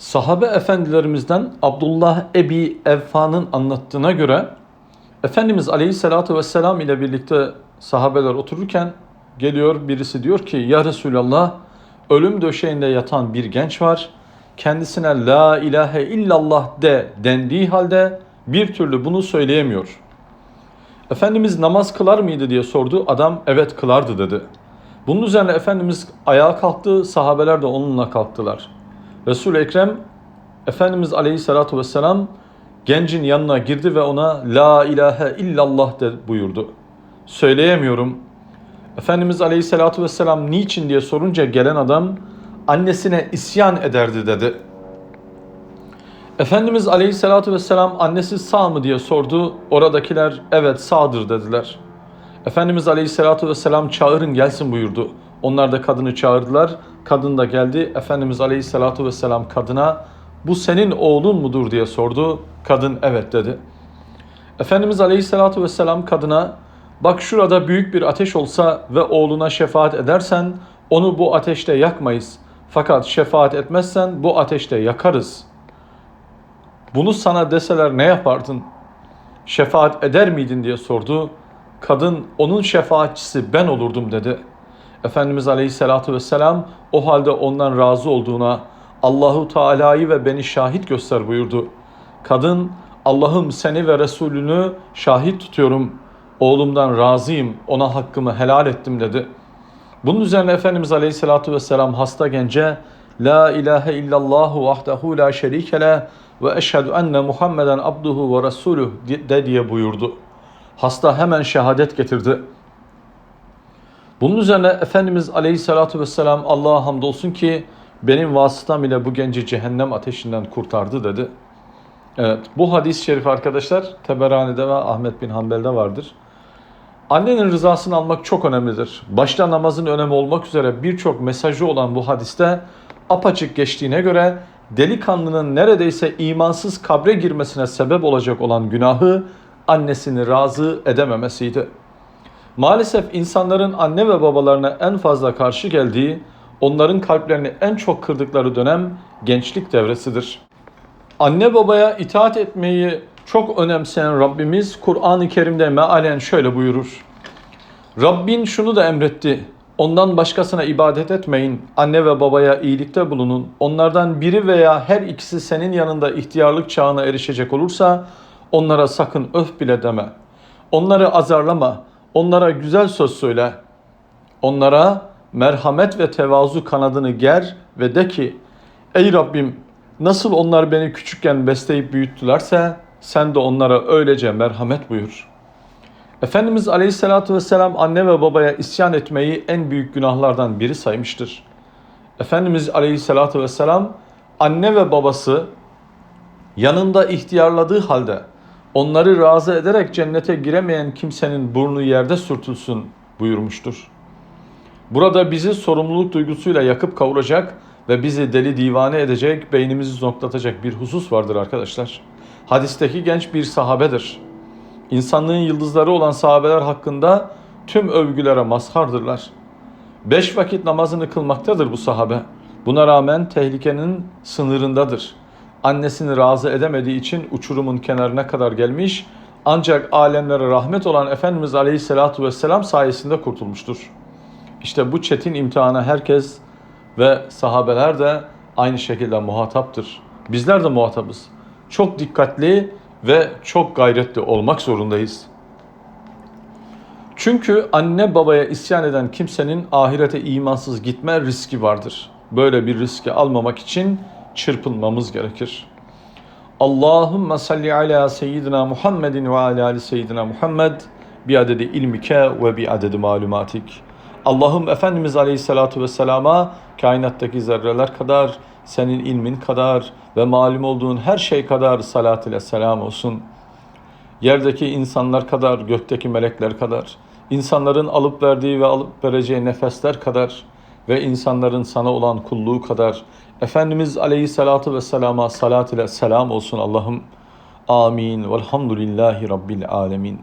Sahabe efendilerimizden Abdullah Ebi Evfa'nın anlattığına göre Efendimiz Aleyhisselatü Vesselam ile birlikte sahabeler otururken geliyor birisi diyor ki Ya Resulallah ölüm döşeğinde yatan bir genç var. Kendisine La ilahe illallah de dendiği halde bir türlü bunu söyleyemiyor. Efendimiz namaz kılar mıydı diye sordu. Adam evet kılardı dedi. Bunun üzerine Efendimiz ayağa kalktı, sahabeler de onunla kalktılar. Resul-i Ekrem Efendimiz Aleyhisselatü Vesselam gencin yanına girdi ve ona La ilahe illallah de buyurdu. Söyleyemiyorum. Efendimiz Aleyhisselatü Vesselam niçin diye sorunca gelen adam annesine isyan ederdi dedi. Efendimiz Aleyhisselatü Vesselam annesi sağ mı diye sordu. Oradakiler evet sağdır dediler. Efendimiz Aleyhisselatü Vesselam çağırın gelsin buyurdu. Onlar da kadını çağırdılar. Kadın da geldi. Efendimiz Aleyhisselatü Vesselam kadına bu senin oğlun mudur diye sordu. Kadın evet dedi. Efendimiz Aleyhisselatü Vesselam kadına bak şurada büyük bir ateş olsa ve oğluna şefaat edersen onu bu ateşte yakmayız. Fakat şefaat etmezsen bu ateşte yakarız. Bunu sana deseler ne yapardın? Şefaat eder miydin diye sordu. Kadın onun şefaatçisi ben olurdum dedi. Efendimiz Aleyhisselatü Vesselam o halde ondan razı olduğuna Allahu Teala'yı ve beni şahit göster buyurdu. Kadın Allah'ım seni ve Resulünü şahit tutuyorum. Oğlumdan razıyım. Ona hakkımı helal ettim dedi. Bunun üzerine Efendimiz Aleyhisselatü Vesselam hasta gence La ilahe illallahu vahdehu la şerike le ve eşhedü enne Muhammeden abduhu ve resuluh de diye buyurdu. Hasta hemen şehadet getirdi. Bunun üzerine Efendimiz Aleyhisselatü Vesselam Allah'a hamdolsun ki benim vasıtam ile bu genci cehennem ateşinden kurtardı dedi. Evet bu hadis-i şerif arkadaşlar Teberani'de ve Ahmet bin Hanbel'de vardır. Annenin rızasını almak çok önemlidir. Başta namazın önemi olmak üzere birçok mesajı olan bu hadiste apaçık geçtiğine göre delikanlının neredeyse imansız kabre girmesine sebep olacak olan günahı annesini razı edememesiydi. Maalesef insanların anne ve babalarına en fazla karşı geldiği, onların kalplerini en çok kırdıkları dönem gençlik devresidir. Anne babaya itaat etmeyi çok önemseyen Rabbimiz Kur'an-ı Kerim'de mealen şöyle buyurur. Rabbin şunu da emretti. Ondan başkasına ibadet etmeyin. Anne ve babaya iyilikte bulunun. Onlardan biri veya her ikisi senin yanında ihtiyarlık çağına erişecek olursa onlara sakın öf bile deme. Onları azarlama. Onlara güzel söz söyle. Onlara merhamet ve tevazu kanadını ger ve de ki Ey Rabbim nasıl onlar beni küçükken besleyip büyüttülerse sen de onlara öylece merhamet buyur. Efendimiz Aleyhisselatü Vesselam anne ve babaya isyan etmeyi en büyük günahlardan biri saymıştır. Efendimiz Aleyhisselatü Vesselam anne ve babası yanında ihtiyarladığı halde onları razı ederek cennete giremeyen kimsenin burnu yerde sürtülsün buyurmuştur. Burada bizi sorumluluk duygusuyla yakıp kavuracak ve bizi deli divane edecek, beynimizi zonklatacak bir husus vardır arkadaşlar. Hadisteki genç bir sahabedir. İnsanlığın yıldızları olan sahabeler hakkında tüm övgülere mazhardırlar. Beş vakit namazını kılmaktadır bu sahabe. Buna rağmen tehlikenin sınırındadır. Annesini razı edemediği için uçurumun kenarına kadar gelmiş ancak alemlere rahmet olan Efendimiz Aleyhisselatü Vesselam sayesinde kurtulmuştur. İşte bu çetin imtihana herkes ve sahabeler de aynı şekilde muhataptır. Bizler de muhatabız. Çok dikkatli ve çok gayretli olmak zorundayız. Çünkü anne babaya isyan eden kimsenin ahirete imansız gitme riski vardır. Böyle bir riski almamak için çırpınmamız gerekir. Allahümme salli ala seyyidina Muhammedin ve ala ali seyyidina Muhammed bi adedi ilmike ve bi adedi malumatik. Allah'ım Efendimiz Aleyhisselatü Vesselam'a kainattaki zerreler kadar, senin ilmin kadar ve malum olduğun her şey kadar salat ile selam olsun. Yerdeki insanlar kadar, gökteki melekler kadar, insanların alıp verdiği ve alıp vereceği nefesler kadar ve insanların sana olan kulluğu kadar Efendimiz Aleyhisselatü Vesselam'a salat ile selam olsun Allah'ım. Amin. Velhamdülillahi Rabbil Alemin.